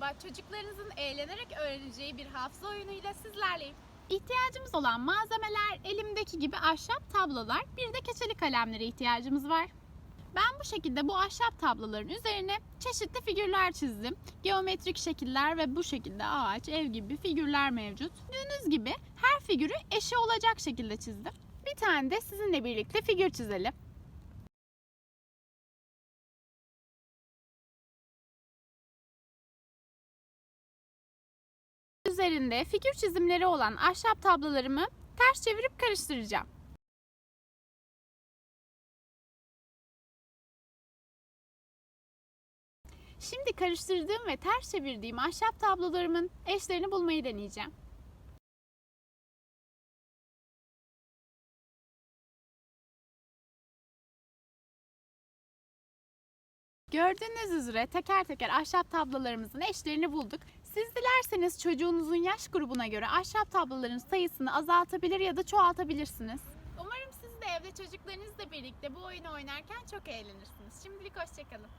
Merhaba, çocuklarınızın eğlenerek öğreneceği bir hafıza oyunuyla sizlerleyim. İhtiyacımız olan malzemeler elimdeki gibi ahşap tablolar, bir de keçeli kalemlere ihtiyacımız var. Ben bu şekilde bu ahşap tabloların üzerine çeşitli figürler çizdim. Geometrik şekiller ve bu şekilde ağaç, ev gibi figürler mevcut. Gördüğünüz gibi her figürü eşi olacak şekilde çizdim. Bir tane de sizinle birlikte figür çizelim. Üzerinde figür çizimleri olan ahşap tablolarımı ters çevirip karıştıracağım. Şimdi karıştırdığım ve ters çevirdiğim ahşap tablolarımın eşlerini bulmayı deneyeceğim. Gördüğünüz üzere teker teker ahşap tablolarımızın eşlerini bulduk. Siz dilerseniz çocuğunuzun yaş grubuna göre ahşap tabloların sayısını azaltabilir ya da çoğaltabilirsiniz. Umarım siz de evde çocuklarınızla birlikte bu oyunu oynarken çok eğlenirsiniz. Şimdilik hoşçakalın.